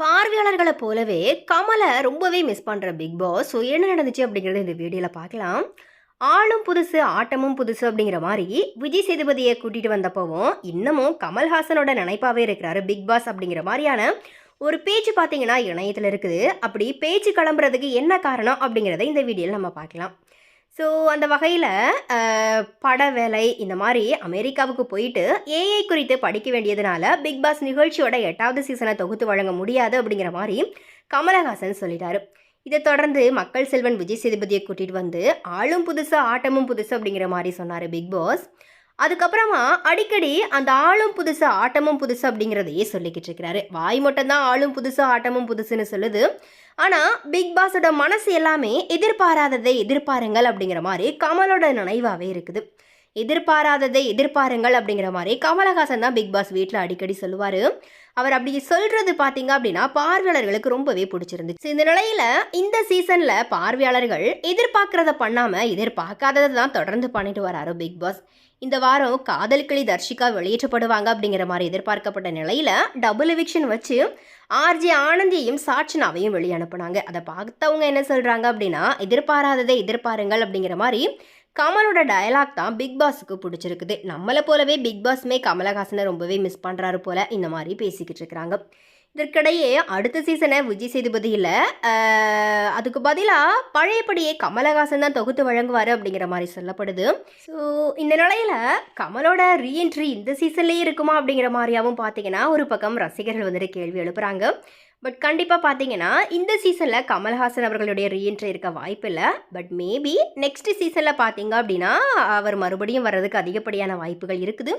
பார்வையாளர்களை போலவே கமலை ரொம்பவே மிஸ் பண்ணுற பிக் பாஸ் ஸோ என்ன நடந்துச்சு அப்படிங்கிறத இந்த வீடியோவில் பார்க்கலாம். ஆளும் புதுசு ஆட்டமும் புதுசு அப்படிங்கிற மாதிரி விஜய் சேதுபதியை கூட்டிகிட்டு வந்தப்பவும் இன்னமும் கமல்ஹாசனோட நினைப்பாகவே இருக்கிறாரு பிக் பாஸ் அப்படிங்கிற மாதிரியான ஒரு பேச்சு பார்த்தீங்கன்னா இணையத்தில் இருக்குது. அப்படி பேச்சு கிளம்புறதுக்கு என்ன காரணம் அப்படிங்கிறத இந்த வீடியோவில் நம்ம பார்க்கலாம். ஸோ அந்த வகையில் பட வேலை இந்த மாதிரி அமெரிக்காவுக்கு போயிட்டு ஏஐ குறித்து படிக்க வேண்டியதுனால பிக் பாஸ் நிகழ்ச்சியோட எட்டாவது சீசனை தொகுத்து வழங்க முடியாது அப்படிங்கிற மாதிரி கமலஹாசன் சொல்லிட்டாரு. இதை தொடர்ந்து மக்கள் செல்வன் விஜய் சேதுபதியை கூட்டிகிட்டு வந்து ஆளும் புதுசு ஆட்டமும் புதுசு அப்படிங்கிற மாதிரி சொன்னார் பிக் பாஸ் அதுக்கப்புறமா அடிக்கடி அந்த ஆளும் புதுசு ஆட்டமும் புதுசு அப்படிங்கிறதையே சொல்லிக்கிட்டு இருக்கிறாரு. வாய் மட்டும்தான் ஆளும் புதுசு ஆட்டமும் புதுசுன்னு சொல்லுது. ஆனால் பிக் பாஸோட மனசு எல்லாமே எதிர்பாராததை எதிர்பாருங்கள் அப்படிங்கிற மாதிரி கமலோட நினைவாகவே இருக்குது. எதிர்பாராததை எதிர்பாருங்கள் அப்படிங்கிற மாதிரி கமலஹாசன் தான் பிக் பாஸ் வீட்டில் அடிக்கடி சொல்லுவார். அவர் அப்படி சொல்கிறது பார்த்தீங்க அப்படின்னா பார்வையாளர்களுக்கு ரொம்பவே பிடிச்சிருந்துச்சு. இந்த நிலையில் இந்த சீசனில் பார்வையாளர்கள் எதிர்பார்க்கறத பண்ணாமல் எதிர்பார்க்காததை தான் தொடர்ந்து பண்ணிட்டு வராரு பிக் பாஸ். இந்த வாரம் காதல்களி தர்ஷிகா வெளியேற்றப்படுவாங்க அப்படிங்கிற மாதிரி எதிர்பார்க்கப்பட்ட நிலையில் டபுள் எவிக்ஷன் வச்சு ஆர்ஜி ஆனந்தியையும் சாட்சினாவையும் வெளியே அனுப்புனாங்க. அதை பார்த்தவங்க என்ன சொல்கிறாங்க அப்படின்னா எதிர்பாராததை எதிர்பாருங்கள் அப்படிங்கிற மாதிரி கமலோட டயலாக் தான் பிக் பாஸுக்கு பிடிச்சிருக்குது. நம்மளை போலவே பிக் பாஸ்மே கமலஹாசனை ரொம்பவே மிஸ் பண்ணுறாரு போல இந்த மாதிரி பேசிக்கிட்டு இருக்கிறாங்க இதற்கிடையே அடுத்த சீசனை விஜய் சேதுபதியில் அதுக்கு பதிலாக பழையபடியே கமலஹாசன் தான் தொகுத்து வழங்குவார் அப்படிங்கிற மாதிரி சொல்லப்படுது. ஸோ இந்த நிலையில் கமலோட ரீஎன்ட்ரி இந்த சீசன்லேயே இருக்குமா அப்படிங்கிற மாதிரியாவும் பார்த்தீங்கன்னா ஒரு பக்கம் ரசிகர்கள் வந்துட்டு கேள்வி எழுப்புறாங்க. பட் கண்டிப்பாக பார்த்தீங்கன்னா இந்த சீசனில் கமல்ஹாசன் அவர்களுடைய ரீஎன்ட்ரி இருக்க வாய்ப்பு இல்லை. பட் மேபி நெக்ஸ்ட் சீசனில் பார்த்தீங்க அப்படின்னா அவர் மறுபடியும் வர்றதுக்கு அதிகப்படியான வாய்ப்புகள் இருக்குது.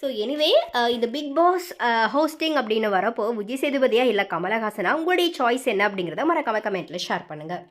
ஸோ எனிவே இந்த பிக் பாஸ் ஹோஸ்டிங் அப்படின்னு வரப்போ விஜய் சேதுபதியா இல்லை கமலஹாசனா உங்களுடைய சாய்ஸ் என்ன அப்படிங்கிறத மறக்காம கமெண்ட்டில் ஷேர் பண்ணுங்கள்